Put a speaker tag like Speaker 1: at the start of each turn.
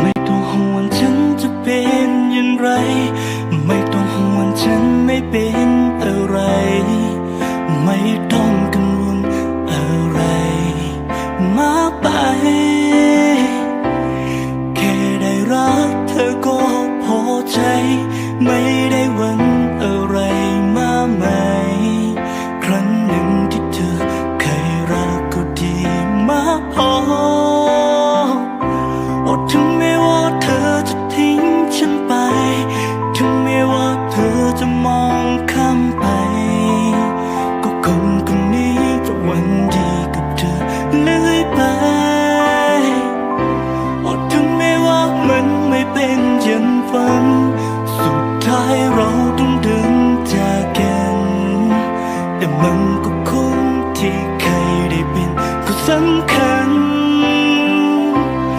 Speaker 1: ไม่ต้องห่วงฉันจะเป็นอย่างไร ไม่ต้องห่วงฉันไม่เป็นอะไร ไม่ต้องกังวลอะไร มากไป แค่ได้รักเธอก็พอใจ ไม่ได้หวังอะไรมาใหม่ครั้งหนึ่งที่เธอเคยรักก็ดีมาพอ มองข้ามไป ก็คนคนนี้เะวันดีกับเธอเลยไปอดทนไม่ว่ามันไม่เป็นย่างฝัน สุดท้ายเราต้องเดินจากกัน แต่มันก็คงที่ใครได้เป็นผู้สำคัญ